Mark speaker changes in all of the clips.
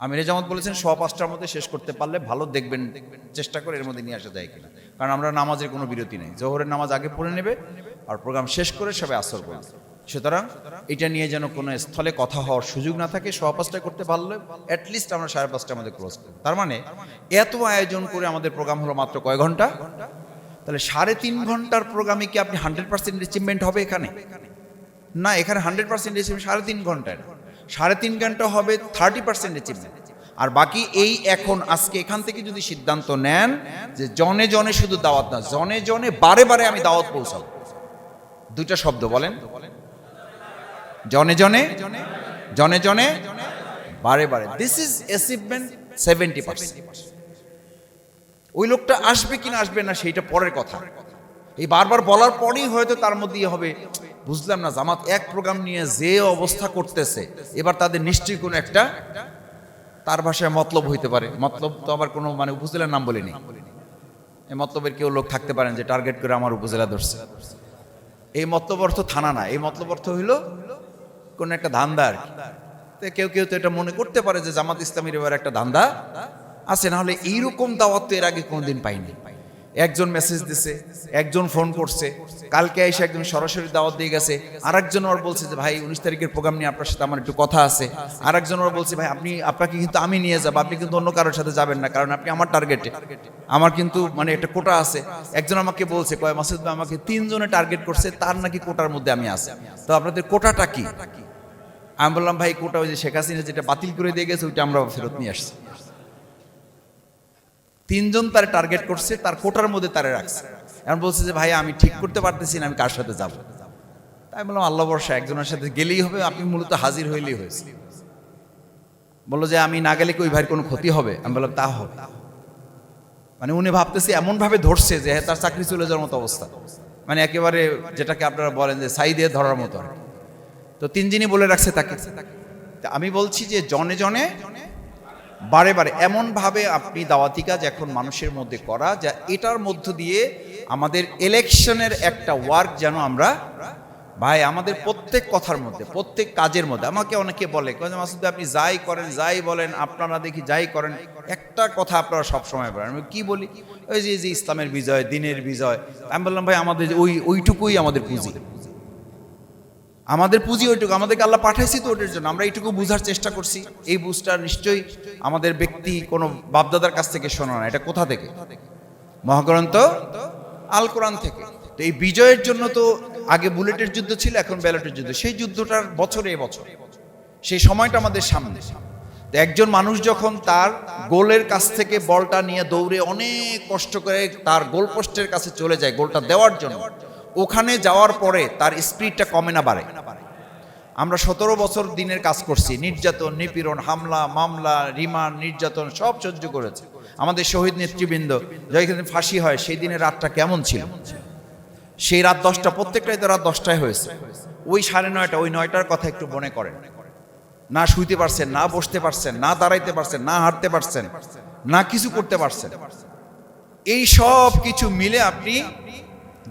Speaker 1: আমির জামাত বলেছেন, সোয়া পাঁচটার মধ্যে শেষ করতে পারলে ভালো দেখবেন, চেষ্টা করে এর মধ্যে নিয়ে আসা যায় কিনা। কারণ আমরা নামাজের কোনো বিরতি নেই। জোহরের নামাজ আগে পড়ে নেবে আর প্রোগ্রাম শেষ করে সবাই আসর করবে সুতরাং এটা নিয়ে যেন কোনো স্থলে কথা হওয়ার সুযোগ না থাকে, সোয়া পাঁচটা করতে পারলে অ্যাটলিস্ট আমরা সাড়ে পাঁচটার মধ্যে ক্লোজ করি। তার মানে এত আয়োজন করে আমাদের প্রোগ্রাম হলো মাত্র কয় ঘণ্টা? তাহলে সাড়ে তিন ঘণ্টার প্রোগ্রামে কি আপনি হান্ড্রেড পার্সেন্ট অ্যাচিভমেন্ট হবে এখানে? না, এখানে হান্ড্রেড পার্সেন্ট অ্যাচিভমেন্ট সাড়ে তিন ঘন্টায় না। সাড়ে তিন ঘণ্টা হবে থার্টি পার্সেন্ট অ্যাচিভমেন্ট আর বাকি এই এখন, আজকে এখান থেকে যদি সিদ্ধান্ত নেন যে জনে জনে শুধু দাওয়াত না, জনে জনে বারে বারে আমি দাওয়াত পৌঁছাবো। দুইটা শব্দ বলেন। জনে জনে জনে জনে, বারে বারে। This is achievement seventy percent ওই লোকটা আসবে কিনা, আসবে না, সেইটা পরের কথা। এই বারবার বলার পরেই হয়তো তার মধ্যে ইয়ে হবে। বুঝলাম না, জামাত এক প্রোগ্রাম নিয়ে যে অবস্থা করতেছে, এবার তাদের নিশ্চয়ই কোনো একটা তার ভাষায় মতলব হইতে পারে। মতলব তো আবার কোনো মানে উপজেলার নাম বলিনি। এই মতলবের কেউ লোক থাকতে পারেন যে টার্গেট করে আমার উপজেলা ধরছে। এই মতলব অর্থ থানা না, এই মতলব অর্থ হইল কোন একটা ধান্দা আর কি। কেউ কেউ তো এটা মনে করতে পারে যে জামাত ইসলামীর এবার একটা ধান্দা আছে না হলে এইরকম দাওয়াত তো এর আগে কোনোদিন পাইনি। একজন মেসেজ দিছে, একজন ফোন করছে, কালকে এসে একজন সরাসরি দাওয়াত দিয়ে গেছে, আরেকজন ওর বলছে যে, ভাই, উনিশ তারিখের প্রোগ্রাম নিয়ে আপনার সাথে আমার একটু কথা আছে। আরেকজন ওর বলছে, ভাই, আপনি, আপনাকে কিন্তু আমি নিয়ে যাব, আপনি কিন্তু অন্য কারোর সাথে যাবেন না, কারণ আপনি আমার টার্গেটে আমার কিন্তু মানে একটা কোটা আছে। একজন আমাকে বলছে, কয়, মাসুদ ভাই, আমাকে তিনজনে টার্গেট করছে, তার নাকি কোটার মধ্যে আমি আছি। তো আপনাদের কোটাটা কি? আমি বললাম, ভাই, কোটা ওই যে শেখ হাসিনা যেটা বাতিল করে দিয়ে গেছে, ওইটা আমরা ফেরত নিয়ে আসছি। তিনজন তার টার্গেট করছে, তার কোটার মধ্যে তারে রাখছে। এখন বলছে যে, ভাই, আমি ঠিক করতে পারতেছি না, আমি কার সাথে যাব? তাই বললাম, আল্লাহ বর্ষা একজনের সাথে গেলেই হবে, আপনি মূলত হাজির হইলেই হয়েছে। বলল যে, আমি না গেলে কি ওই ভাইয়ের কোনো ক্ষতি হবে? আমি বললাম, তা হবে। মানে উনি ভাবতেছে এমন ভাবে ধরছে যে তার চাকরি চলে যাওয়ার মতো অবস্থা। মানে একেবারে যেটাকে আপনারা বলেন যে সাই দিয়ে ধরার মতো। তো তিনজনই বলে রাখছে তাকে। আমি বলছি যে, জনে জনে বারে বারে এমনভাবে আপনি দাওয়াতি কাজ এখন মানুষের মধ্যে করা যা এটার মধ্য দিয়ে আমাদের ইলেকশনের একটা ওয়ার্ক যেন আমরা ভাই, আমাদের প্রত্যেক কথার মধ্যে, প্রত্যেক কাজের মধ্যে, আমাকে অনেকে বলে মাসুদ আপনি যাই করেন, যাই বলেন, আপনারা দেখি যাই করেন, একটা কথা আপনারা সবসময় বলেন। আমি কি বলি? ওই যে ইসলামের বিজয়, দিনের বিজয়, আমি বললাম, ভাই, আমাদের ওই, ওইটুকুই আমাদের পুঁজি। আমাদের পুঁজি ওইটুকু, আমাদেরকে আল্লাহ পাঠাইছি তো ওটার জন্য। আমরা এইটুকু বুঝার চেষ্টা করছি। এই বুঝটা নিশ্চয়ই আমাদের ব্যক্তি কোনো বাপদাদার কাছ থেকে শোনা না, এটা কোথা থেকে? মহাগ্রন্থ, আল কোরআন থেকে। তো এই বিজয়ের জন্য তো আগে বুলেটের যুদ্ধ ছিল, এখন ব্যালটের যুদ্ধ। সেই যুদ্ধটার বছরে এ বছর সেই সময়টা আমাদের সামনে। তো একজন মানুষ যখন তার গোলের কাছ থেকে বলটা নিয়ে দৌড়ে অনেক কষ্ট করে তার গোল পোস্টের কাছে চলে যায়, গোলটা দেওয়ার জন্য। ওখানে যাওয়ার পরে তার স্পিডটা কমে না বাড়ে। আমরা সতেরো বছর দিনের কাজ করছি। নির্যাতন, নিপীড়ন, হামলা, মামলা, রিমান্ড, নির্যাতন সব সহ্য করেছে। আমাদের শহীদ নেতৃবৃন্দ যেখানে ফাঁসি হয়, সেই দিনের রাতটা কেমন ছিল? সেই রাত দশটা, প্রত্যেকটাই তো রাত দশটায় হয়েছে। ওই সাড়ে নয়টা, ওই নয়টার কথা একটু মনে করেন। না শুইতে পারছেন, না বসতে পারছেন, না দাঁড়াইতে পারছেন, না হাঁটতে পারছেন, না কিছু করতে পারছেন। এই সব কিছু মিলে আপনি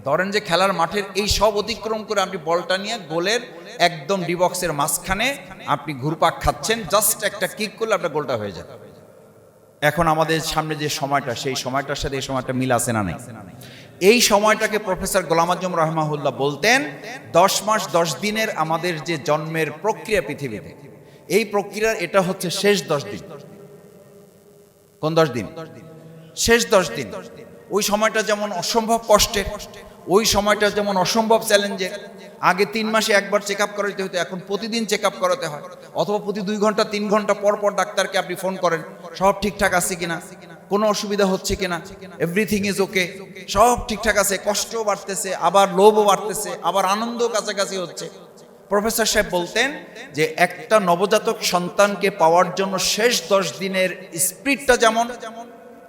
Speaker 1: ধরেন যে খেলার মাঠের এই সব অতিক্রম করে আপনি বলটা নিয়ে গোলের একদম ডিবক্সের মাঝখানে আপনি ঘুরপাক খাচ্ছেন জাস্ট একটা কিক করলে আপনার গোলটা হয়ে যাবে। এখন আমাদের সামনে যে সময়টা, সেই সময়টার সাথে এই সময়টা মিল আছে না এই সময়টাকে প্রফেসর গোলাম আজম রহমাহুল্লাহ বলতেন, দশ মাস দশ দিনের আমাদের যে জন্মের প্রক্রিয়া পৃথিবীতে, এই প্রক্রিয়ার এটা হচ্ছে শেষ দশ দিন। কোন দশ দিন? শেষ দশ দিন। ওই সময়টা যেমন অসম্ভব কষ্টের, ওই সময়টা যেমন অসম্ভব চ্যালেঞ্জের আগে তিন মাসে একবার চেক আপ করাতে হতো এখন প্রতিদিন চেক আপ করাতে হয়। অথবা প্রতি দুই ঘণ্টা, তিন ঘণ্টা পর পর ডাক্তারকে আপনি ফোন করেন, সব ঠিকঠাক আছে কিনা, কোনো অসুবিধা হচ্ছে কিনা এভরিথিং ইজ ওকে সব ঠিকঠাক আছে, কষ্টও বাড়তেছে, আবার লোভও বাড়তেছে, আবার আনন্দ কাছাকাছি হচ্ছে। প্রফেসর সাহেব বলতেন যে, একটা নবজাতক সন্তানকে পাওয়ার জন্য শেষ দশ দিনের স্পিডটা যেমন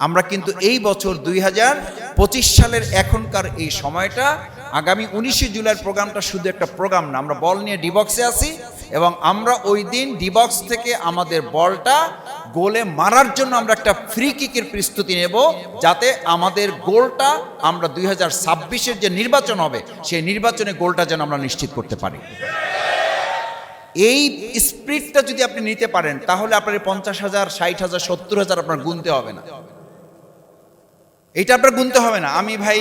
Speaker 1: আমরা কিন্তু এই বছর দুই হাজার পঁচিশ সালের এখনকার এই সময়টা, আগামী উনিশে জুলাইয়ের প্রোগ্রামটা শুধু একটা প্রোগ্রাম না, আমরা বল নিয়ে ডিবক্সে আছি এবং আমরা ওই দিন ডিবক্স থেকে আমাদের বলটা গোলে মারার জন্য আমরা একটা ফ্রি কিকের প্রস্তুতি নেব যাতে আমাদের গোলটা আমরা দুই হাজার যে নির্বাচন হবে, সেই নির্বাচনে গোলটা যেন আমরা নিশ্চিত করতে পারি। এই স্প্রিটটা যদি আপনি নিতে পারেন, তাহলে আপনার পঞ্চাশ হাজার, ষাট হাজার, সত্তর হাজার আপনার গুনতে হবে না। এটা আপনার গুনতে হবে না। আমি ভাই,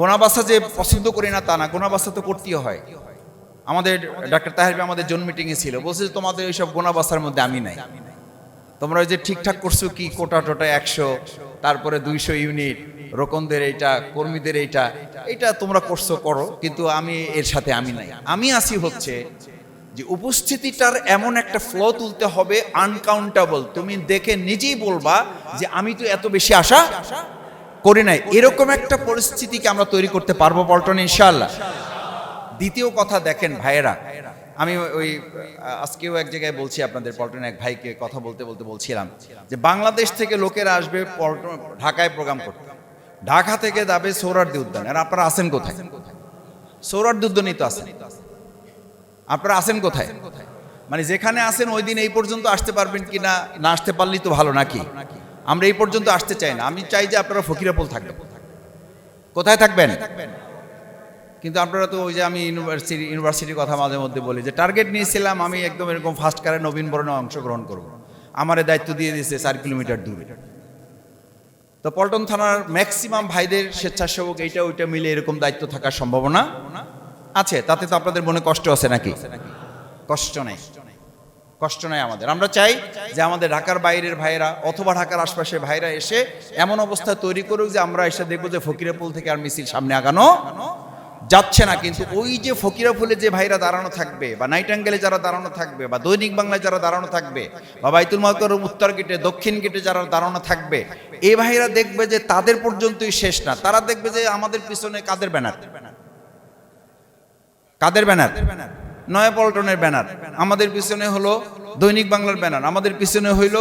Speaker 1: গোনাবাসা যে পছন্দ করি না তা না, গোনাবাসা তো করতেই হয়। আমাদের ডাক্তার তাহের আমাদের জন মিটিংয়ে ছিল। বলছে তোমাদের ওইসব গোনাবাসার মধ্যে আমি নাই। তোমরা ওই যে ঠিকঠাক করছ কি, কোটা টোটা একশো, তারপরে দুইশো ইউনিট, রোকনদের এইটা, কর্মীদের এইটা এটা তোমরা করছ, করো, কিন্তু আমি এর সাথে আমি নাই। আমি আসি হচ্ছে যে উপস্থিতিটার এমন একটা ফ্লো তুলতে হবে আনকাউন্টেবল তুমি দেখে নিজেই বলবা যে, আমি তো এত বেশি আশা করি নাই। এরকম একটা পরিস্থিতিকে আমরা তৈরি করতে পারব পল্টন ইনশাল্লাহ দ্বিতীয় কথা দেখেন ভাইয়েরা, আমি ওই, আজকেও এক জায়গায় বলছি আপনাদের, পল্টনে এক ভাইকে কথা বলতে বলতে বলছিলাম যে বাংলাদেশ থেকে লোকেরা আসবে পল্টন, ঢাকায় প্রোগ্রাম করতে। ঢাকা থেকে যাবে সৌরার্দি উদ্যান। আর আপনারা আসেন কোথায়? সৌরার্দি উদ্যানই তো আছেন। আপনারা আসেন কোথায়? মানে যেখানে আসেন ওই দিন এই পর্যন্ত আসতে পারবেন কি না? না আসতে পারলেই তো ভালো নাকি? আমরা এই পর্যন্ত আসতে চাই না। আমি চাই যে আপনারা ফকিরাপুল থাকবেন। কোথায় থাকবেন? কিন্তু আপনারা তো ওই যে আমি ইউনিভার্সিটি, ইউনিভার্সিটির কথা মাঝে মধ্যে বলি যে টার্গেট নিয়েছিলাম আমি একদম এরকম ফার্স্ট কারে নবীন বরণে অংশগ্রহণ করব। আমার দায়িত্ব দিয়ে দিয়েছে চার কিলোমিটার দূরে। তো পল্টন থানার ম্যাক্সিমাম ভাইদের স্বেচ্ছাসেবক এইটা, ওইটা মিলে এরকম দায়িত্ব থাকার সম্ভাবনা আছে। তাতে তো আপনাদের মনে কষ্ট আছে নাকি? কষ্ট নেই। কষ্ট নয় আমাদের। আমরা চাই যে আমাদের ঢাকার বাইরের ভাইয়েরা অথবা ঢাকার আশপাশের ভাইরা এসে এমন অবস্থা তৈরি করুক যে আমরা এসে দেখব যে ফকিরাপুল থেকে আর মিছিল সামনে আগানো যাচ্ছে না। কিন্তু ওই যে ফকিরাপুলে যে ভাইরা দাঁড়ানো থাকবে বা নাইট অ্যাঙ্গেলে যারা দাঁড়ানো থাকবে বা দৈনিক বাংলায় যারা দাঁড়ানো থাকবে বা বাইতুল মাকর উত্তর গেটে, দক্ষিণ গেটে যারা দাঁড়ানো থাকবে এই ভাইরা দেখবে যে তাদের পর্যন্তই শেষ না। তারা দেখবে যে আমাদের পিছনে কাদের ব্যানার? কাদের ব্যানার ব্যানার? নয়া পল্টনের ব্যানার। আমাদের পিছনে হলো দৈনিক বাংলার ব্যানার। আমাদের পিছনে হইল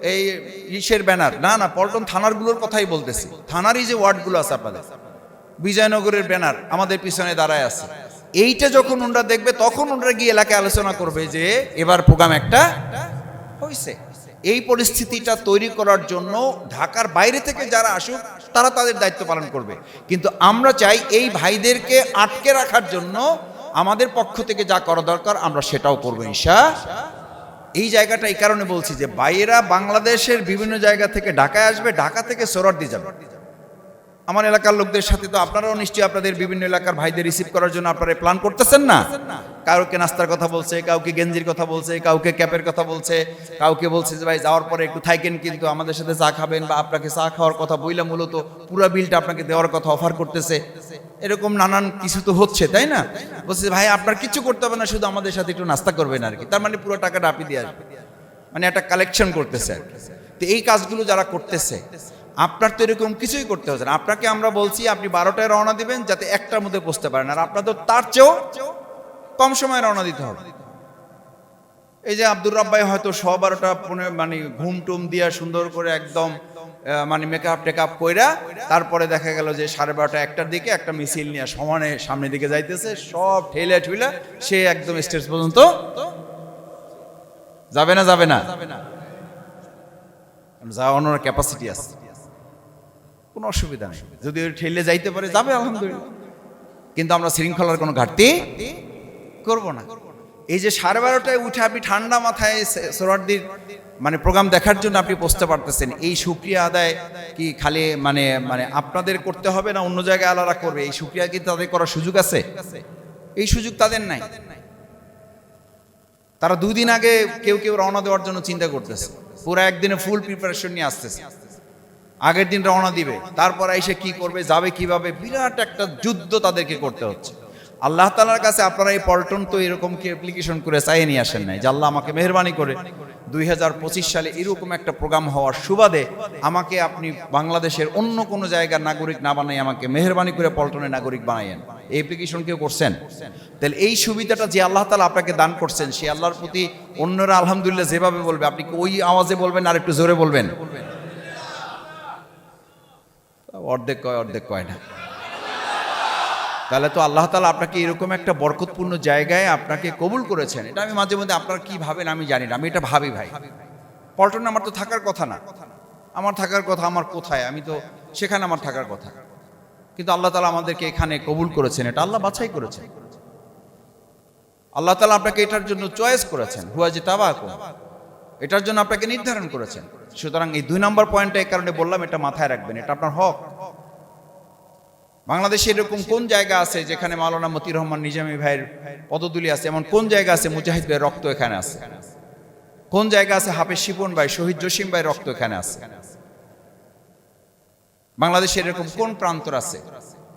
Speaker 1: এই ইসের ব্যানার। না না, পল্টন থানারগুলোর কথাই বলতেছি। থানারই যে ওয়ার্ডগুলো আছে আপনাদের। বিজয়নগরের ব্যানার আমাদের পিছনে দাঁড়ায় আছে। এইটা যখন ওনরা দেখবে, তখন ওনরা গিয়ে এলাকায় আলোচনা করবে যে এবার প্রোগ্রাম একটা হয়েছে এই পরিস্থিতিটা তৈরি করার জন্য ঢাকার বাইরে থেকে যারা আসুক, তারা তাদের দায়িত্ব পালন করবে। কিন্তু আমরা চাই এই ভাইদেরকে আটকে রাখার জন্য আমাদের পক্ষ থেকে যা করা দরকার, আমরা সেটাও করব ঈশা এই জায়গাটা এই কারণে বলছি যে বাইরা বাংলাদেশের বিভিন্ন জায়গা থেকে ঢাকায় আসবে, ঢাকা থেকে সোরারদি যাবে। আমার এলাকার লোকদের সাথে তো আপনারাও নিশ্চয়ই আপনাদের বিভিন্ন এলাকার ভাইদের রিসিভ করার জন্য আপনারা প্ল্যান করতেছেন না? কাউকে নাস্তার কথা বলছে, কাউকে গেঞ্জির কথা বলছে, কাউকে ক্যাপের কথা বলছে, কাউকে বলছে যে ভাই যাওয়ার পরে একটু থাকেন কিন্তু আমাদের সাথে চা খাবেন বা আপনাকে চা খাওয়ার কথা বইলা মূলত পুরো বিলটা আপনাকে দেওয়ার কথা অফার করতেছে। এরকম নানান কিছু তো হচ্ছে, তাই না? বলছে ভাই, আপনার কিছু করতে হবে না, শুধু আমাদের সাথে একটু নাস্তা করবেন আর কি। তার মানে পুরো টাকাটা আপনি দিয়ে আসবে মানে একটা কালেকশন করতেছে। তো এই কাজগুলো যারা করতেছে আপনার তো এরকম কিছুই করতে হচ্ছে না। আপনাকে আমরা বলছি, আপনি বারোটায় রওনা দিবেন যাতে একটার মধ্যে পৌঁছতে পারেন। আর আপনার তো তার চেয়েও কম সময় রওনা দিতে হবে। এই যে আব্দুর রাব্বাই হয়তো শ বারোটা পনেরো মানে ঘুম টুম দিয়া সুন্দর করে একদম মানে মেকআপ টেকআপ কইরা তারপরে দেখা গেল যে সাড়ে বারোটা একটার দিকে একটা মিছিল নিয়ে সমানে সামনের দিকে যাইতেছে, সব ঠেলে ঠুইলা সে একদম স্টেজ পর্যন্ত যাবে না যাবে না? যাওয়ানোর ক্যাপাসিটি আছে। কোনো অসুবিধা নেই। যদি ওই ঠেলে যাইতে পারে, যাবে আলহামদুলিল্লাহ। কিন্তু আমরা শৃঙ্খলার কোনো ঘাটতি করব না। এই যে সাড়ে বারোটায় উঠে আপনি ঠান্ডা মাথায় সে- মানে প্রোগ্রাম দেখার জন্য আপনি পৌঁছতে পারতেছেন, এই সুক্রিয়া আদায় কি খালি মানে মানে আপনাদের করতে হবে না অন্য জায়গায় আলাদা করবে? এই সুক্রিয়া কি তাদের করার সুযোগ আছে? এই সুযোগ তাদের নাই। তারা দুদিন আগে কেউ কেউ রওনা দেওয়ার জন্য চিন্তা করতেছে। পুরো একদিনে ফুল প্রিপারেশন নিয়ে আসতেছে। আগের দিন রওনা দিবে, তারপর এসে কি করবে, যাবে কীভাবে, বিরাট একটা যুদ্ধ তাদেরকে করতে হচ্ছে। আল্লাহ তালার কাছে আপনারা এই পল্টন তো এরকম কি অ্যাপ্লিকেশন করে চাইয়ে নিয়ে আসেন নাই? যে আল্লাহ আমাকে মেহরবানি করে। দুই হাজার পঁচিশ সালে এরকম একটা প্রোগ্রাম হওয়ার সুবাদে আমাকে আপনি বাংলাদেশের অন্য কোনো জায়গার নাগরিক না বানাই আমাকে মেহরবানি করে পল্টনের নাগরিক বানাইয়েন। এই অ্যাপ্লিকেশন কেউ করছেন? তাহলে এই সুবিধাটা যে আল্লাহ তালা আপনাকে দান করছেন, সে আল্লাহর প্রতি অন্যরা আলহামদুলিল্লাহ যেভাবে বলবে, আপনি ওই আওয়াজে বলবেন আর একটু জোরে বলবেন? অর্ধেক কয় অর্ধেক কয় না। তাহলে তো আল্লাহ তালা আপনাকে এরকম একটা বরকতপূর্ণ জায়গায় আপনাকে কবুল করেছেন। এটা আমি মাঝে মধ্যে আপনারা কি ভাবেন আমি জানি না, আমি এটা ভাবি ভাই। পল্টনে আমার তো থাকার কথা না। আমার থাকার কথা আমার কোথায়? আমি তো সেখানে আমার থাকার কথা। কিন্তু আল্লাহ তালা আমাদেরকে এখানে কবুল করেছেন, এটা আল্লাহ বাছাই করেছেন। আল্লাহ তালা আপনাকে এটার জন্য চয়েস করেছেন। হুয়াজি তাবাকুম এটার জন্য আপনাকে নির্ধারণ করেছেন। সুতরাং এই দুই নম্বর পয়েন্টটা এই কারণে বললাম, এটা মাথায় রাখবেন, এটা আপনার হক। বাংলাদেশে এরকম কোন জায়গা আছে যেখানে মাওলানা মতির রহমান নিজামী ভাইয়ের পদতুলি আছে? এমন কোন জায়গা আছে মুজাহিদ ভাইয়ের রক্ত এখানে আছে? কোন জায়গা আছে হাফেজ শিপন ভাই, শহীদ জসিম ভাইয়ের রক্ত এখানে আছে? বাংলাদেশে এরকম কোন প্রান্তর আছে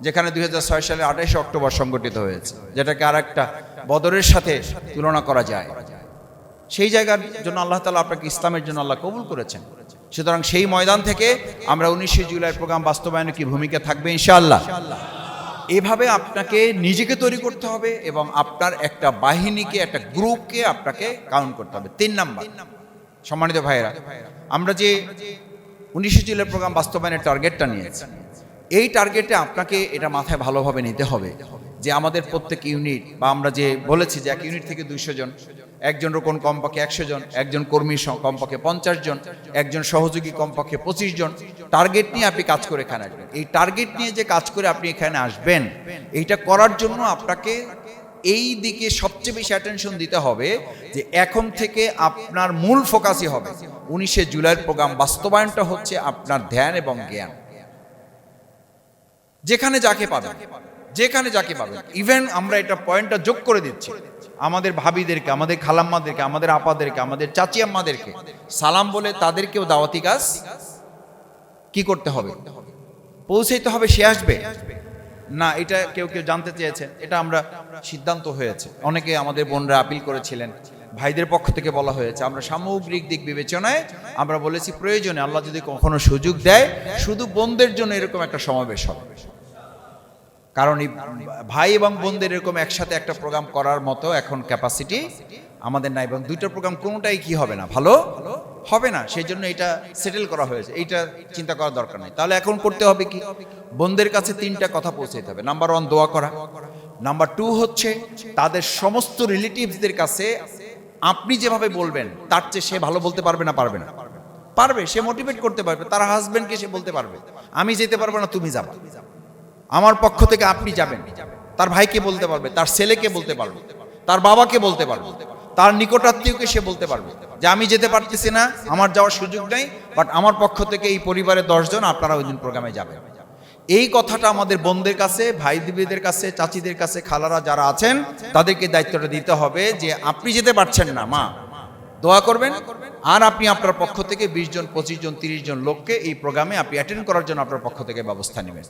Speaker 1: যেখানে দুই হাজার ছয় সালে আঠাশে অক্টোবর সংগঠিত হয়েছে, যেটাকে আর একটা বদরের সাথে তুলনা করা যায়? সেই জায়গার জন্য আল্লাহ তালা আপনাকে ইসলামের জন্য আল্লাহ কবুল করেছেন। সুতরাং সেই ময়দান থেকে আমরা উনিশে জুলাই প্রোগ্রাম বাস্তবায়নে কি ভূমিকা থাকবে ইনশাআল্লাহ। এভাবে আপনাকে নিজেকে তৈরি করতে হবে এবং আপনার একটা বাহিনীকে, একটা গ্রুপকে আপনাকে কাউন্ট করতে হবে। তিন নাম্বার। সম্মানিত ভাইয়েরা, আমরা যে উনিশে জুলাই প্রোগ্রাম বাস্তবায়নের টার্গেটটা নিয়েছি, এই টার্গেটে আপনাকে এটা মাথায় ভালোভাবে নিতে হবে যে আমাদের প্রত্যেক ইউনিট বা আমরা যে বলেছি যে এক ইউনিট থেকে দুইশো জন একজন রোকন কমপক্ষে একশো জন, একজন কর্মী কমপক্ষে পঞ্চাশ জন, একজন সহযোগী কমপক্ষে পঁচিশ জন। টার্গেট নিয়ে আপনি কাজ করে এখানে আসবেন। এই টার্গেট নিয়ে যে কাজ করে আপনি এখানে আসবেন, এইটা করার জন্য আপনাকে এই দিকে সবচেয়ে বেশি অ্যাটেনশন দিতে হবে যে এখন থেকে আপনার মূল ফোকাসই হবে। উনিশে জুলাইয়ের প্রোগ্রাম বাস্তবায়নটা হচ্ছে আপনার ধ্যান এবং জ্ঞান। যেখানে যাকে পাবেন, যেখানে যাকে পাবেন। ইভেন আমরা এটা পয়েন্টটা যোগ করে দিচ্ছি। আমাদের ভাবিদেরকে, আমাদের খালাম্মাদেরকে, আমাদের আপাদেরকে, আমাদের চাচি আম্মাদেরকে সালাম বলে তাদেরকেও দাওয়াতি কাজ কি করতে হবে? পৌঁছাইতে হবে, সে আসবে? না, এটা কেউ কেউ জানতে চেয়েছেন এটা আমরা সিদ্ধান্ত হয়েছে। অনেকে আমাদের বোনরা আপিল করেছিলেন, ভাইদের পক্ষ থেকে বলা হয়েছে। আমরা সামগ্রিক দিক বিবেচনায় আমরা বলেছি প্রয়োজনে আল্লাহ যদি কখনো সুযোগ দেয়, শুধু বোনদের জন্য এরকম একটা সমাবেশ হবে। কারণ ভাই এবং বোনদের এরকম একসাথে একটা প্রোগ্রাম করার মতো এখন ক্যাপাসিটি আমাদের নাই, এবং দুইটা প্রোগ্রাম কোনোটাই কি হবে না? ভালো? হবে না। সেই জন্য এটা সেটেল করা হয়েছে। এইটা চিন্তা করার দরকার নাই। তাহলে এখন করতে হবে কি? বোনদের কাছে তিনটা কথা পৌঁছাতে হবে। নাম্বার ওয়ান দোয়া করা। নাম্বার টু হচ্ছে তাদের সমস্ত রিলেটিভসদের কাছে আপনি যেভাবে বলবেন, তার চেয়ে সে ভালো বলতে পারবে না পারবে না? পারবে। সে মোটিভেট করতে পারবে। তার হাজবেন্ডকে সে বলতে পারবে। আমি যেতে পারব না, তুমি যাবা। আমার পক্ষ থেকে আপনি যাবেন। তার ভাইকে বলতে পারবে, তার ছেলেকে বলতে পারবে, তার বাবাকে বলতে পারবে, তার নিকটাত্মীয়কে সে বলতে পারবে যে আমি যেতে পারতেছি না, আমার যাওয়ার সুযোগ নেই বাট আমার পক্ষ থেকে এই পরিবারের দশজন আপনারা ওই দিন প্রোগ্রামে যাবেন। এই কথাটা আমাদের বোনদের কাছে, ভাই দিদিদের কাছে, চাচিদের কাছে, খালারা যারা আছেন, তাদেরকে দায়িত্বটা দিতে হবে যে আপনি যেতে পারছেন না, মা, দোয়া করবেন। আর আপনি আপনার পক্ষ থেকে বিশ জন, পঁচিশ জন, তিরিশ জন লোককে এই প্রোগ্রামে আপনি অ্যাটেন্ড করার জন্য আপনার পক্ষ থেকে ব্যবস্থা নেবেন।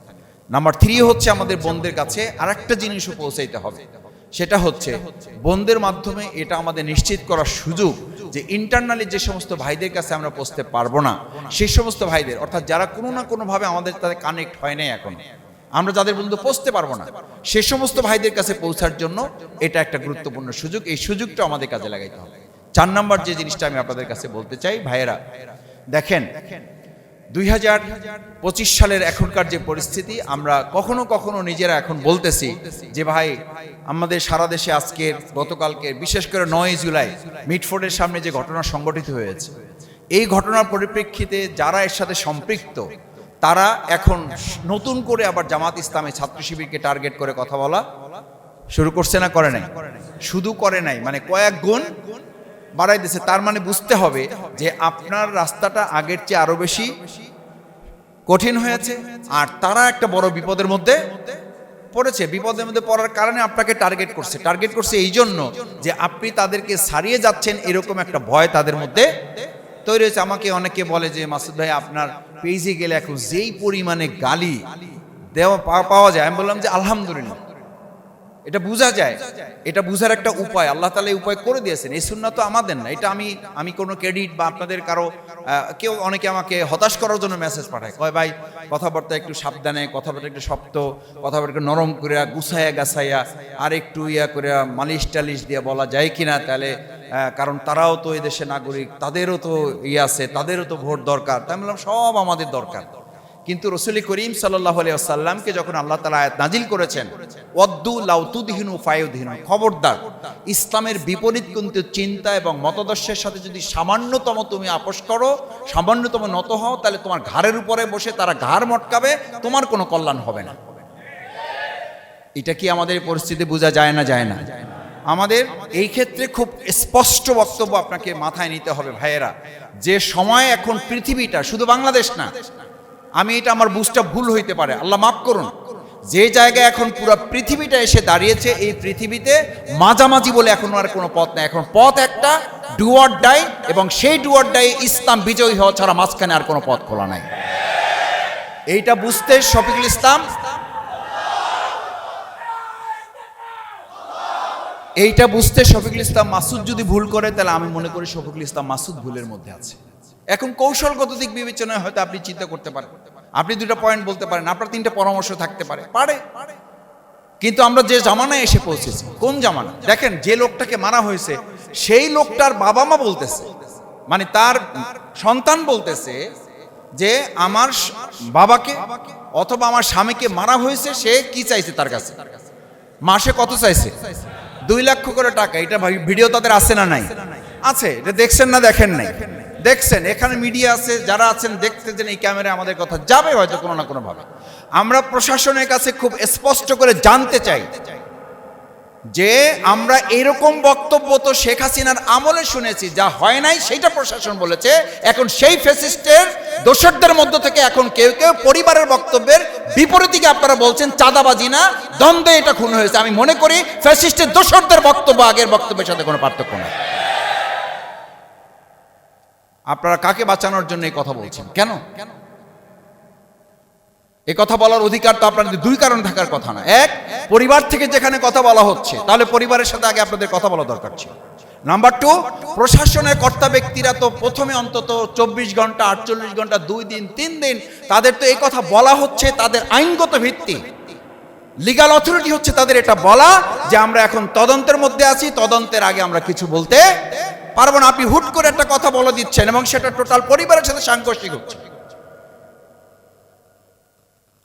Speaker 1: নাম্বার থ্রি হচ্ছে আমাদের বোনদের কাছে আর একটা জিনিসও পৌঁছাইতে হবে। সেটা হচ্ছে বোনদের মাধ্যমে এটা আমাদের নিশ্চিত করার সুযোগ যে ইন্টারনালি যে সমস্ত ভাইদের কাছে আমরা পৌঁছতে পারব না, সেই সমস্ত ভাইদের, অর্থাৎ যারা কোনো না কোনোভাবে আমাদের তাদের কানেক্ট হয় নাই এখন, আমরা যাদের পর্যন্ত পৌঁছতে পারব না, সে সমস্ত ভাইদের কাছে পৌঁছার জন্য এটা একটা গুরুত্বপূর্ণ সুযোগ, এই সুযোগটা আমাদের কাজে লাগাইতে হবে। চার নাম্বার যে জিনিসটা আমি আপনাদের কাছে বলতে চাই, ভাইয়েরা, দেখেন দুই হাজার পঁচিশ সালের এখনকার যে পরিস্থিতি, আমরা কখনো কখনো নিজেরা এখন বলতেছি যে ভাই, আমাদের সারা দেশে আজকের গতকালকে বিশেষ করে নয় জুলাই, মিটফোর্ডের সামনে যে ঘটনা সংঘটিত হয়েছে, এই ঘটনার পরিপ্রেক্ষিতে যারা এর সাথে সম্পৃক্ত, তারা এখন নতুন করে আবার জামাত ইসলামে ছাত্র শিবিরকে টার্গেট করে কথা বলা শুরু করছে না, করে নাই? শুধু করে নাই মানে কয়েক গুণ বাড়াই দিছে, তার মানে বুঝতে হবে যে আপনার রাস্তাটা আগের চেয়ে আরও বেশি কঠিন হয়েছে, আর তারা একটা বড় বিপদের মধ্যে পড়েছে। বিপদের মধ্যে পড়ার কারণে আপনাকে টার্গেট করছে। টার্গেট করছে এই জন্য যে আপনি তাদেরকে সারিয়ে যাচ্ছেন, এরকম একটা ভয় তাদের মধ্যে তৈরি হয়েছে। আমাকে অনেকে বলে যে, মাসুদ ভাই, আপনার পেজে গেলে এখন যেই পরিমাণে গালি দেওয়া পাওয়া যায়। আমি বললাম যে, আলহামদুলিল্লাহ। এটা বোঝা যায়। এটা বোঝার একটা উপায়। আল্লাহ তালা উপায় করে দিয়েছেন। এই সুন্না তো আমাদের না। এটা আমি আমি কোনো ক্রেডিট বা আপনাদের কারও কেউ অনেকে আমাকে হতাশ করার জন্য মেসেজ পাঠায়। কয়, ভাই, কথাবার্তা একটু সাবধানে, কথাবার্তা একটু শক্ত, কথাবার্তা নরম করে গুছাইয়া, গাছাইয়া, আর একটু ইয়া করে মালিশ টালিশ দিয়ে বলা যায় কিনা তাহলে কারণ তারাও তো এই দেশে নাগরিক, তাদেরও তো ইয়ে আছে, তাদেরও তো ভোট দরকার। তাই বললাম, সব আমাদের দরকার। কিন্তু রসুলি করিম সাল্লাহ যখন আল্লাহ তালা আয়াত নাজিল করেছেন অদ্দু লাউতুদিহিনু ফায়ুদিহিনু, খবরদার, ইসলামের বিপরীত কিন্তু চিন্তা এবং মতদর্শের সাথে যদি সামান্যতম তুমি আপোষ করো, সামান্যতম নত হও, তাহলে তোমার ঘাড়ের উপরে বসে তারা ঘাড় মটকাবে, তোমার কোনো কল্যাণ হবে না। এটা কি আমাদের পরিস্থিতি বোঝা যায় না যায় না? আমাদের এই ক্ষেত্রে খুব স্পষ্ট বক্তব্য আপনাকে মাথায় নিতে হবে ভাইয়েরা। যে সময় এখন পৃথিবীটা, শুধু বাংলাদেশ না আমি এটা আমার বুঝটা ভুল হইতে পারে। আল্লাহ মাফ করুন। যে জায়গায় এখন পুরো পৃথিবীটা এসে দাঁড়িয়েছে, এই পৃথিবীতে মাঝামাঝি বলে এখন আর কোনো পথ নেই। এখন পথ একটা ডুয়ার ডাই এবং সেই ডুয়ার ডাই ইসলাম বিজয়ী হওয়া ছাড়া মাঝখানে আর কোনো পথ খোলা নাই। এইটা বুঝতে শফিকুল ইসলাম? এইটা বুঝতে শফিকুল ইসলাম মাসুদ যদি ভুল করে, তাহলে আমি মনে করি শফিকুল ইসলাম মাসুদ ভুলের মধ্যে আছে। এখন কৌশলগত দিক বিবেচনায় হয়তো আপনি চিন্তা করতে পারেন। আপনি দুটো পয়েন্ট বলতে পারেন, আপনার তিনটা পরামর্শ থাকতে পারে। পারে। কিন্তু আমরা যে জামানায় এসে পৌঁছেছি, কোন জামানা? দেখেন, যে লোকটাকে মারা হয়েছে, সেই লোকটার বাবা মা বলতেছে মানে তার সন্তান বলতেছে যে, আমার বাবাকে অথবা আমার স্বামীকে মারা হয়েছে, সে কি চাইছে তার কাছে? মাসে কত চাইছে? দুই লক্ষ করে টাকা। এটা ভিডিও তাদের আছে না নাই? আছে, এটা দেখছেন না, দেখেন নাই? দেখছেন, এখানে মিডিয়া আছে, যারা আছেন, দেখতেছেন এই ক্যামেরা আমাদের কথা যাবে হয়তো কোনো না কোনোভাবে। আমরা প্রশাসনের কাছে খুব স্পষ্ট করে জানতে চাই যে আমরা এরকম বক্তব্য তো শেখ হাসিনার আমলে শুনেছি, যা হয় নাই সেটা প্রশাসন বলেছে। এখন সেই ফেসিস্টের দোষরদের মধ্য থেকে এখন কেউ কেউ পরিবারের বক্তব্যের বিপরীত আপনারা বলছেন, চাঁদাবাজি না, দ্বন্দ্বে এটা খুন হয়েছে। আমি মনে করি ফেসিস্টের দোষরদের বক্তব্য, আগের বক্তব্যের সাথে কোনো পার্থক্য নেই। আপনারা কাকে বাঁচানোর জন্য এই কথা বলছেন? কেন? কেন এ কথা বলার অধিকার তো আপনাদের দুই কারণ থাকার কথা না। এক, পরিবার থেকে যেখানে কথা বলা হচ্ছে, তাহলে পরিবারের সাথে আগে আপনাদের কথা বলা দরকার ছিল। নাম্বার টু, প্রশাসনের কর্তা ব্যক্তিরা তো প্রথমে অন্তত চব্বিশ ঘণ্টা, আটচল্লিশ ঘণ্টা, দুই দিন, তিন দিন তাদের তো এই কথা বলা হচ্ছে, তাদের আইনগত ভিত্তি। লিগাল অথরিটি হচ্ছে তাদের এটা বলা যে আমরা এখন তদন্তের মধ্যে আছি, তদন্তের আগে আমরা কিছু বলতে পারব না, আপনি হুট করে একটা কথা বলে দিচ্ছেন এবং সেটা টোটাল পরিবারের সাথে সাংঘর্ষিক হচ্ছে।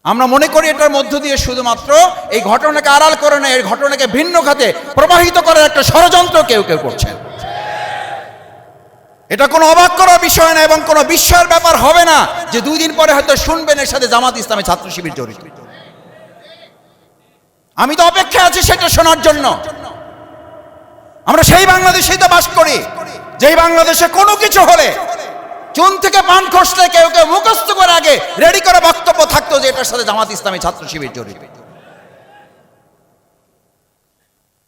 Speaker 1: আমরা মনে করি এটার মধ্য দিয়ে শুধুমাত্র এই ঘটনাকে আড়াল করে না, এই ঘটনাকে ভিন্ন খাতে প্রবাহিত করার একটা ষড়যন্ত্র কেউ কেউ করছেন। এটা কোনো অবাক করার বিষয় না এবং কোনো বিস্ময়ের ব্যাপার হবে না যে দুই দিন পরে হয়তো শুনবেন এর সাথে জামাত ইসলামী ছাত্র শিবির জড়িত। আমি তো অপেক্ষায় আছি সেটা শোনার জন্য। আমরা সেই বাংলাদেশেই তো বাস করি। যেই বাংলাদেশে কোনো কিছু হলে চুন থেকে পান খসলে কেউ কেউ মুখস্থ করে আগে রেডি করে বক্তব্য থাকতো যে এটার সাথে জামাত ইসলামী ছাত্র শিবির জড়িত।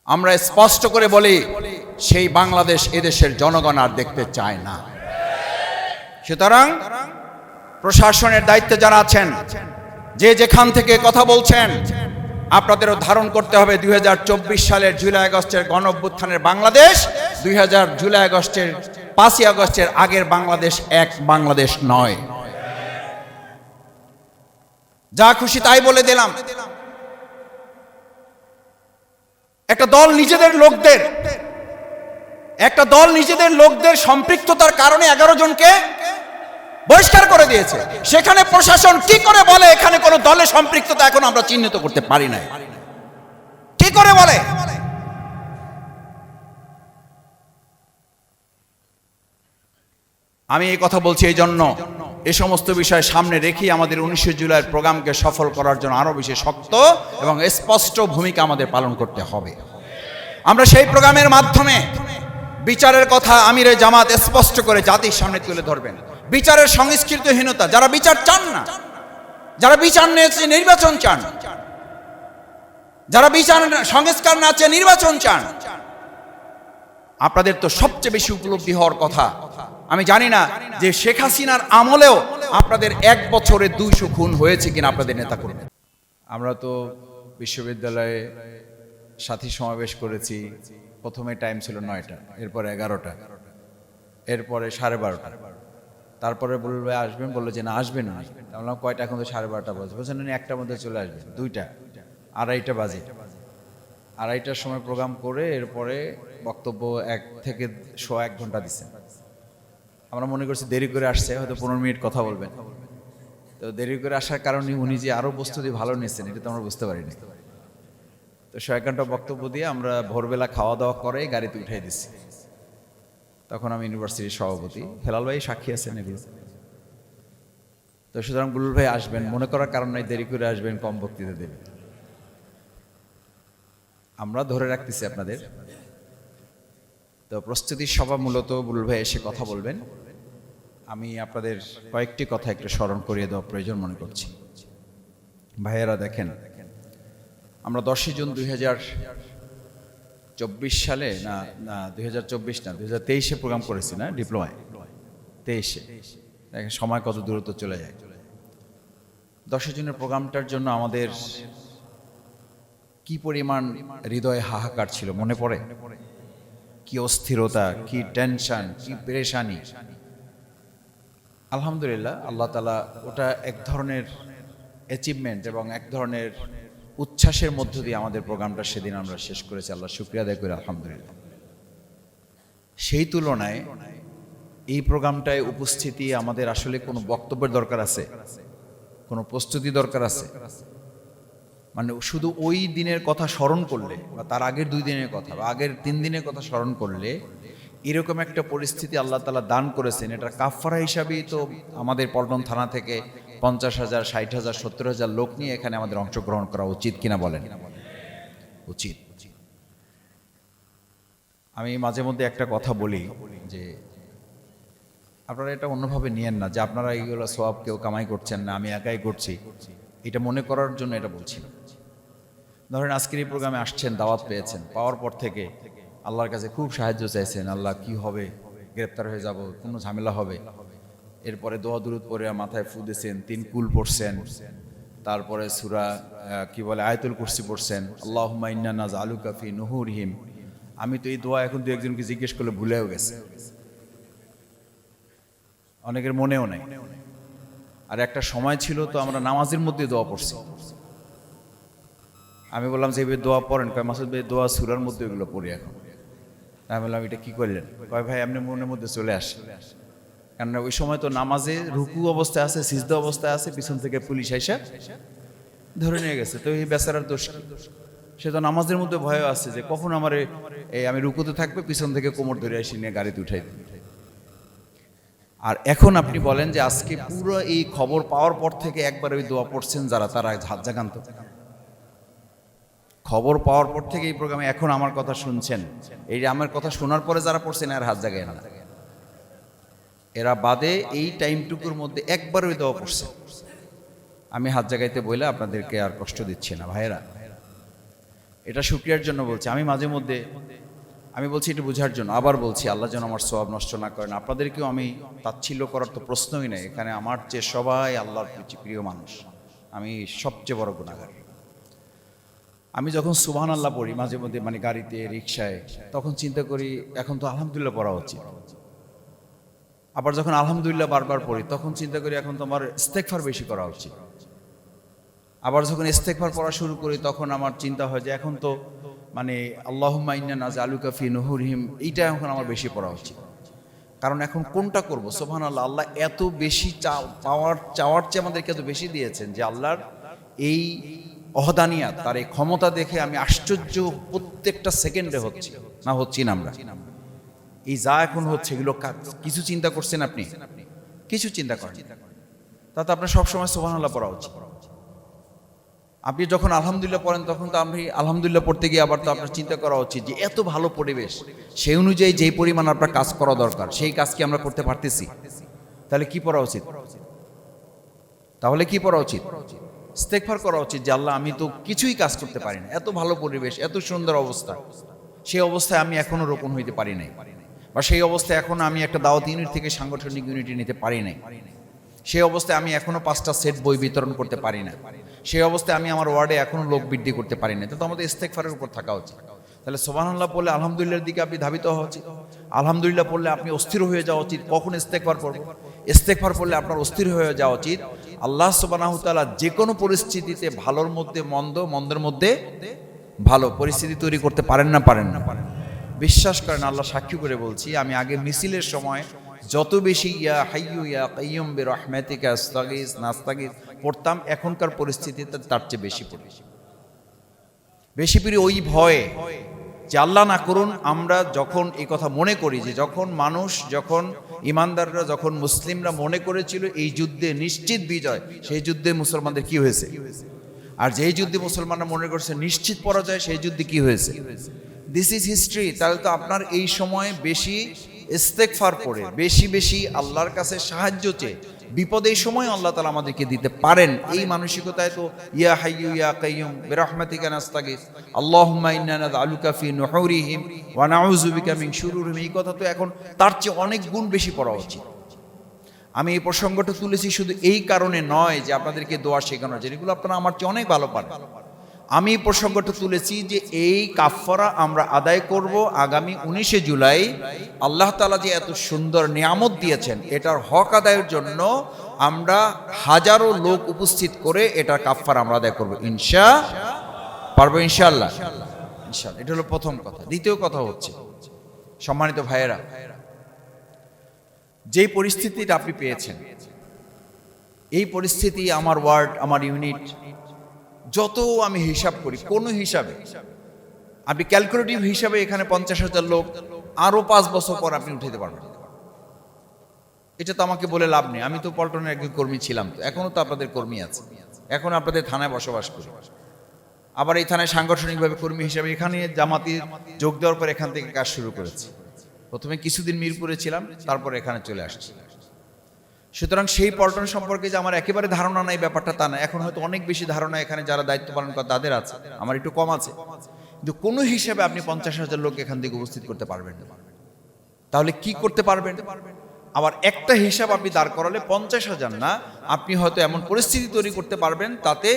Speaker 1: আমরা স্পষ্ট করে বলি, সেই বাংলাদেশ এদেশের জনগণ আর দেখতে চায় না। সুতরাং প্রশাসনের দায়িত্বে যারা আছেন, যে যেখান থেকে কথা বলছেন আপনাদেরও ধারণ করতে হবে দুই সালের জুলাই আগস্টের গণ অভ্যুত্থানের বাংলাদেশ। দুই জুলাই আগস্টের পাঁচই আগস্টের আগের বাংলাদেশ এক বাংলাদেশ নয়। যা খুশি তাই বলে দিলাম। একটা দল নিজেদের লোকদের, একটা দল নিজেদের লোকদের সম্পৃক্ততার কারণে এগারো জনকে বহিষ্কার করে দিয়েছে। সেখানে প্রশাসন কি করে বলে? এখানে কোনো দলের সম্পৃক্ততা এখন আমরা চিহ্নিত করতে পারি নাই। কি করে বলে? আমি এই কথা বলছি এই জন্য এ সমস্ত বিষয় সামনে রেখেই আমাদের উনিশে জুলাইয়ের প্রোগ্রামকে সফল করার জন্য আরও বেশি শক্ত এবং স্পষ্ট ভূমিকা আমাদের পালন করতে হবে। আমরা সেই প্রোগ্রামের মাধ্যমে বিচারের কথা আমিরে জামাত স্পষ্ট করে জাতির সামনে তুলে ধরবেন। বিচারের সংস্কৃতহীনতা, যারা বিচার চান না, যারা বিচার নিয়েছে নির্বাচন চান, যারা বিচার সংস্কার না চেয়ে নির্বাচন চান, আপনাদের তো সবচেয়ে বেশি উপলব্ধি হওয়ার কথা। আমি জানি না যে শেখ হাসিনার আমলেও আপনাদের এক বছরে দুইশো খুন হয়েছে কিনা আপনাদের নেতা করবেন আমরা তো বিশ্ববিদ্যালয়ে সাথী সমাবেশ করেছি। প্রথমে টাইম ছিল নয়টা, এরপরে এগারোটা, এরপরে সাড়ে বারোটা। তারপরে বলবে আসবেন? বলল যে, না, আসবেন না আমি বললাম, কয়টা? এখন তো সাড়ে বারোটা বাজে। বলছেন না একটার মধ্যে চলে আসবেন। দুইটা। আড়াইটা বাজে। আড়াইটার সময় প্রোগ্রাম করে এরপরে বক্তব্য এক থেকে শো এক ঘণ্টা দিচ্ছেন। আমরা মনে করছি দেরি করে আসছে, হয়তো পনেরো মিনিট কথা বলবেন। তো দেরি করে আসার কারণে উনি যে আরও প্রস্তুতি ভালো নিয়েছেন এটা তো আমরা বুঝতে পারিনি। তো শো এক ঘণ্টা বক্তব্য দিয়ে আমরা ভোরবেলা খাওয়া দাওয়া করে গাড়িতে উঠাই দিচ্ছি। তখন আমি ইউনিভার্সিটির সভাপতি। হেলাল ভাই সাক্ষী আছেন এগুলো। তো সুতরাং বুলুল ভাই আসবেন, মনে করার কারণ নাই, দেরি করে আসবেন, কম বক্তৃতা দেবেন। আমরা ধরে রাখতেছি আপনাদের। তো প্রস্তুতির সভা মূলত বুলুল ভাই এসে কথা বলবেন। আমি আপনাদের কয়েকটি কথা একটু স্মরণ করিয়ে দেওয়া প্রয়োজন মনে করছি। ভাইয়েরা দেখেন, আমরা দশই জুন দুই হাজার চব্বিশ সালে? না না, দুই হাজার চব্বিশ না, দুই হাজার তেইশে প্রোগ্রাম করেছি না? ডিপ্লোমায় তেইশে। দেখেন, সময় কত দূরত্ব চলে যায়। দশই জুনের প্রোগ্রামটার জন্য আমাদের কি পরিমাণ হৃদয়ে হাহাকার ছিল, মনে পড়ে? কি অস্থিরতা, কি টেনশন কি পেরেশানি। আলহামদুলিল্লাহ, আল্লাহ তালা ওটা এক ধরনের অ্যাচিভমেন্ট এবং এক ধরনের উচ্ছ্বাসের মধ্য দিয়ে আমাদের প্রোগ্রামটা সেদিন আমরা শেষ করেছি। আল্লাহ শুক্রিয়া আদায় করি, আলহামদুলিল্লাহ। সেই তুলনায় এই প্রোগ্রামটায় উপস্থিতি আমাদের আসলে কোনো বক্তব্যের দরকার আছে? কোনো প্রস্তুতি দরকার আছে? মানে শুধু ওই দিনের কথা স্মরণ করলে বা তার আগের দুই দিনের কথা বা আগের তিন দিনের কথা স্মরণ করলে এরকম একটা পরিস্থিতি আল্লাহ তালা দান করেছেন। এটা কাফারা হিসাবেই তো আমাদের পল্টন থানা থেকে পঞ্চাশ হাজার, ষাট হাজার, সত্তর হাজার লোক নিয়ে এখানে আমাদের অংশগ্রহণ করা উচিত কিনা বলেন? উচিত। আমি মাঝে মধ্যে একটা কথা বলি যে আপনারা এটা অন্যভাবে নিয়েন না যে আপনারা এইগুলো সব কেউ কামাই করছেন না, আমি একাই করছি। এটা মনে করার জন্য এটা বলছি। ধরেন আজকের এই প্রোগ্রামে আসছেন, দাওয়াত পেয়েছেন, পাওয়ার পর থেকে আল্লাহর কাছে খুব সাহায্য চাইছেন, আল্লাহ কি হবে? গ্রেপ্তার হয়ে যাব, কোনো ঝামেলা হবে? এরপরে দোয়া দূরত পরে মাথায় ফু দিয়েছেন, তিন কুল পড়ছেন। তারপরে সুরা কি বলে, আয়তুল কুরসি পড়ছেন। আল্লাহ ইন্নাজ আলু কাফি নুহুরহিম। আমি তো এই দোয়া এখন দু একজনকে জিজ্ঞেস করলে ভুলেও গেছে। অনেকের মনেও নেই। আর একটা সময় ছিল তো আমরা নামাজের মধ্যে দোয়া পড়ছি। আমি বললাম যে এবার দোয়া পড়েন? কয়, মাসুদ ভাই, দোয়া সুরার মধ্যে এগুলো পড়ি এখন। আমি বললাম, এটা কি করলেন? কয়, ভাই, আপনি মনের মধ্যে চলে আসে কেননা ওই সময় তো নামাজে রুকু অবস্থায় আছে, সিজদা অবস্থায় আছে, পিছন থেকে পুলিশ আইসা ধরে নিয়ে গেছে। তো এই বেচারার দোষ সে তো নামাজের মধ্যে ভয় আছে যে কখন আমার এই আমি রুকুতে থাকবে, পিছন থেকে কোমর ধরে আসি, নিয়ে গাড়িতে উঠাই আর এখন আপনি বলেন যে আজকে পুরো এই খবর পাওয়ার পর থেকে একবার ওই দোয়া পড়ছেন যারা, তারা হাত জাগান তো। খবর পাওয়ার পর থেকে এই প্রোগ্রামে এখন আমার কথা শুনছেন। এই আমার কথা শোনার পরে যারা পড়ছেন, আর হাত জাগায় না। এরা বাদে এই টাইমটুকুর মধ্যে একবার ওই দোয়া পড়ছে। আমি হাত জাগাইতে বলে আপনাদেরকে আর কষ্ট দিচ্ছি না, ভাইয়েরা। এটা শুক্রিয়ার জন্য বলছি। আমি মাঝে মধ্যে, আমি বলছি এটা বোঝার জন্য। আবার বলছি, আল্লাহ যেন আমার সব নষ্ট না করেন। আপনাদেরকেও আমি তাচ্ছিল্য করার তো প্রশ্নই নেই। এখানে আমার যে সবাই আল্লাহর প্রিয় মানুষ। আমি সবচেয়ে বড় গুণাগার আমি যখন সুবহান আল্লাহ পড়ি, মাঝে মধ্যে মানে গাড়িতে রিক্সায় তখন চিন্তা করি, এখন তো আলহামদুলিল্লাহ পড়া উচিত। আবার যখন আলহামদুলিল্লাহ বারবার পড়ি, তখন চিন্তা করি এখন তো আমার ইস্তেকফার বেশি করা উচিত। আবার যখন ইস্তেকফার পড়া শুরু করি, তখন আমার চিন্তা হয় যে এখন তো মানে আল্লাহুম্মা ইন্না নাজ আলু কাফি নুহুরহিম, এইটা এখন আমার বেশি পড়া উচিত। কারণ এখন কোনটা করব? সোহান আল্লাহ আল্লাহ এত বেশি পাওয়ার, চাওয়ার চেয়ে আমাদেরকে এত বেশি দিয়েছেন যে আল্লাহর এই অহদানিয়া তার এই ক্ষমতা দেখে আমি আশ্চর্য প্রত্যেকটা সেকেন্ডে হচ্ছি, না হচ্ছি না আমরা। এই যা এখন হচ্ছে, এগুলো কিছু চিন্তা করছেন আপনি? কিছু চিন্তা করেন তাতে আপনার সবসময় সোহান আল্লাহ পড়া উচিত। আপনি যখন আলহামদুলিল্লাহ পড়েন, তখন তো আপনি আলহামদুলিল্লাহ পড়তে গিয়ে আবার তো আপনার চিন্তা করা উচিত যে এত ভালো পরিবেশ, সেই অনুযায়ী যেই পরিমাণ আপনার কাজ করা দরকার, সেই কাজ কি আমরা করতে পারতেছি? তাহলে কি পড়া উচিত? তাহলে কি পড়া উচিত? ইস্তেগফার করা উচিত যে, আল্লাহ, আমি তো কিছুই কাজ করতে পারি না। এত ভালো পরিবেশ, এত সুন্দর অবস্থা। সেই অবস্থায় আমি এখনও রোপণ হইতে পারি নাই। বা সেই অবস্থায় এখনও আমি একটা দাওয়াত ইউনিট থেকে সাংগঠনিক ইউনিটি নিতে পারি নাই। সেই অবস্থায় আমি এখনও পাঁচটা সেট বই বিতরণ করতে পারি না। সেই অবস্থায় আমি আমার ওয়ার্ডে এখনও লোক বৃদ্ধি করতে পারি না। তো আমাদের ইস্তেকফারের উপর থাকা উচিত। তাহলে সোবাহান্লাহ পড়লে আলহামদুলিল্লাহর দিকে আপনি ধাবিত হওয়া উচিত। আলহামদুলিল্লাহ পড়লে আপনি অস্থির হয়ে যাওয়া উচিত। কখন ইস্তেকফার পড়ব? ইস্তেকফার পড়লে আপনার অস্থির হয়ে যাওয়া উচিত। আল্লাহ সুবানাহতালা যে কোনো পরিস্থিতিতে ভালোর মধ্যে, মন্দ, মন্দের মধ্যে ভালো পরিস্থিতি তৈরি করতে পারেন না পারেন না। বিশ্বাস করেন, আল্লাহ সাক্ষী করে বলছি, আমি আগে মিছিলের সময় যত বেশি ইয়া হাইয়ু ইয়া কাইয়ুম বে রহমাতিকা আস্তাগিস, নাস্তাগিস পড়তাম, এখনকার পরিস্থিতিতে তার চেয়ে বেশি পড়ি। বেশি পড়ি ওই ভয়ে যে আল্লাহ না করুন, আমরা যখন এই কথা মনে করি যে যখন মানুষ, যখন ইমানদাররা, যখন মুসলিমরা মনে করেছিল এই যুদ্ধে নিশ্চিত বিজয়, সেই যুদ্ধে মুসলমানদের কি হয়েছে? আর যেই যুদ্ধে মুসলমানরা মনে করছে নিশ্চিত পরাজয়, সেই যুদ্ধে কি হয়েছে? দিস ইজ হিস্ট্রি তাহলে তো আপনার এই সময় বেশি ইস্তেকফার করে বেশি বেশি আল্লাহর কাছে সাহায্য চেয়ে। বিপদের সময় আল্লাহ তালা আমাদেরকে দিতে পারেন। এই মানসিকতায় তো ইয়া হাইয়ু, ইয়া কাইয়ুম, বিরহমাতিকা নাস্তাগিস। আল্লাহুম্মা ইন্না নাসআলুকা ফি নুহুরিহিম ওয়া নাউযু বিকা মিন শুরুরিহিম। এই কথা তো এখন তার চেয়ে অনেক গুণ বেশি পড়া উচিত। আমি এই প্রসঙ্গটা তুলেছি শুধু এই কারণে নয় যে আপনাদেরকে দোয়া শেখানো। যেগুলো আপনারা আমার চেয়ে অনেক ভালো পারেন। আমি প্রসঙ্গটা তুলেছি যে এই কাফফারা আমরা আদায় করব আগামী উনিশে জুলাই। আল্লাহ তালা যে এত সুন্দর নিয়ামত দিয়েছেন, এটার হক আদায়ের জন্য আমরা হাজারো লোক উপস্থিত করে এটার কাফফারা আমরা আদায় করব। ইনশা পারব ইনশাল্লাহ ইনশাল্লাহ এটা হলো প্রথম কথা। দ্বিতীয় কথা হচ্ছে, সম্মানিত ভাইয়েরা, যেই পরিস্থিতিটা আপনি পেয়েছেন, এই পরিস্থিতি আমার ওয়ার্ড, আমার ইউনিট যত আমি হিসাব করি, কোনো হিসাবে। আপনি ক্যালকুলেটিভ হিসাবে এখানে পঞ্চাশ হাজার লোক, আরও পাঁচ বছর পর আপনি উঠাইতে পারবেন। এটা তো আমাকে বলে লাভ নেই। আমি তো পল্টনের একজন কর্মী ছিলাম তো, এখনও তো আপনাদের কর্মী আছে। এখন আপনাদের থানায় বসবাস করি। আবার এই থানায় সাংগঠনিকভাবে কর্মী হিসাবে এখানে জামাতি যোগ দেওয়ার পর এখান থেকে কাজ শুরু করেছি। প্রথমে কিছুদিন মিরপুরে ছিলাম, তারপর এখানে চলে আসছি। সুতরাং সেই পল্টন সম্পর্কে যে আমার একেবারে ধারণা নাই, ব্যাপারটা তা না। এখন হয়তো অনেক বেশি ধারণা এখানে যারা দায়িত্ব পালন করে তাদের আছে। আমার একটু কম আছে। কিন্তু কোনো হিসাবে আপনি পঞ্চাশ হাজার লোক এখান থেকে উপস্থিত করতে পারবেন না। তাহলে কি করতে পারবেন? আবার একটা হিসাব আপনি দাঁড় করালে পঞ্চাশ হাজার না, আপনি হয়তো এমন পরিস্থিতি তৈরি করতে পারবেন তাতে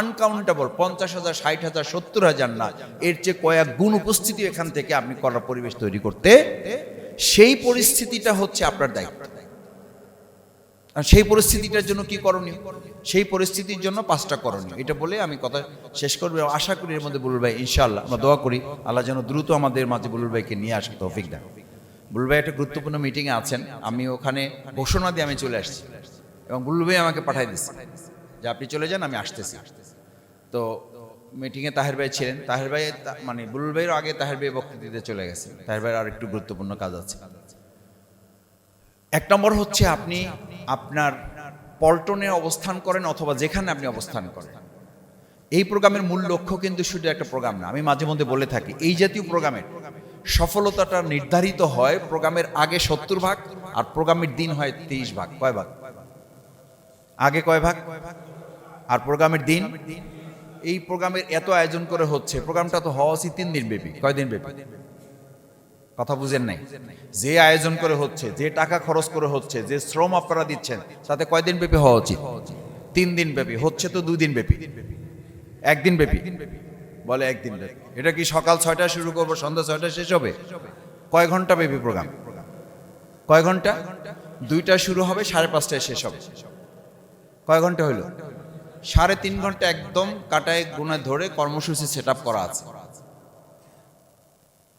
Speaker 1: আনকাউন্টেবল পঞ্চাশ হাজার, ষাট হাজার, সত্তর হাজার না। এর চেয়ে কয়েক গুণ উপস্থিতি এখান থেকে আপনি করার পরিবেশ তৈরি করতে, সেই পরিস্থিতিটা হচ্ছে আপনার দায়িত্ব। সেই পরিস্থিতিটার জন্য কি করণীয়? সেই পরিস্থিতির জন্য পাঁচটা করণীয়। এটা বলে আমি কথা শেষ করব। আশা করি এর মধ্যে বুলুল ভাই, ইনশাআল্লাহ আমরা দোয়া করি, আল্লাহ যেন দ্রুত আমাদের মাঝে বুলুল ভাইকে নিয়ে আসে তৌফিক দেন। বুলুল ভাই একটা গুরুত্বপূর্ণ মিটিংয়ে আছেন। আমি ওখানে ঘোষণা দিয়ে আমি চলে আসছি। এবং বুলুল ভাই আমাকে পাঠাই দিচ্ছে যে আপনি চলে যান, আমি আসতেছি। তো মিটিংয়ে তাহের ভাই ছিলেন। তাহের ভাই মানে বুলুল ভাইয়ের আগে তাহের ভাই বক্তৃতা দিতে চলে গেছে। তাহের ভাইয়ের আর একটু গুরুত্বপূর্ণ কাজ আছে। এক নম্বর হচ্ছে আপনি আপনার পল্টনে অবস্থান করেন অথবা যেখানে আপনি অবস্থান করেন। এই প্রোগ্রামের মূল লক্ষ্য কিন্তু শুধু একটা প্রোগ্রাম না, আমি মাঝে মধ্যে বলে থাকি, এই জাতীয় প্রোগ্রামের সফলতাটা নির্ধারিত হয় প্রোগ্রামের আগে সত্তর ভাগ আর প্রোগ্রামের দিন হয় তেইশ ভাগ, কয় ভাগ? আগে কয় ভাগ? আর প্রোগ্রামের দিন? এই প্রোগ্রামের এত আয়োজন করে হচ্ছে, প্রোগ্রামটা তো হওয়া উচিত তিন দিন ব্যাপী, কয় দিন ব্যাপী? কথা বুঝেন নাই। যে আয়োজন করে হচ্ছে, যে টাকা খরচ করে হচ্ছে, যে শ্রম আপনারা দিচ্ছেন, তাতে কয়দিন ব্যাপী হওয়া উচিত? তিন দিন ব্যাপী, হচ্ছে তো দুই দিন ব্যাপী। একদিন ব্যাপী। বলে একদিন ব্যাপী। এটা কি সকাল ছয়টায় শুরু করব, সন্ধ্যা ছয়টায় শেষ হবে? কয় ঘণ্টা ব্যাপী প্রোগ্রাম? কয় ঘণ্টা? দুইটা শুরু হবে, সাড়ে পাঁচটায় শেষ হবে। কয় ঘণ্টা হইল? সাড়ে তিন ঘণ্টা একদম কাটায় গুণে ধরে কর্মসূচি সেট করা আছে।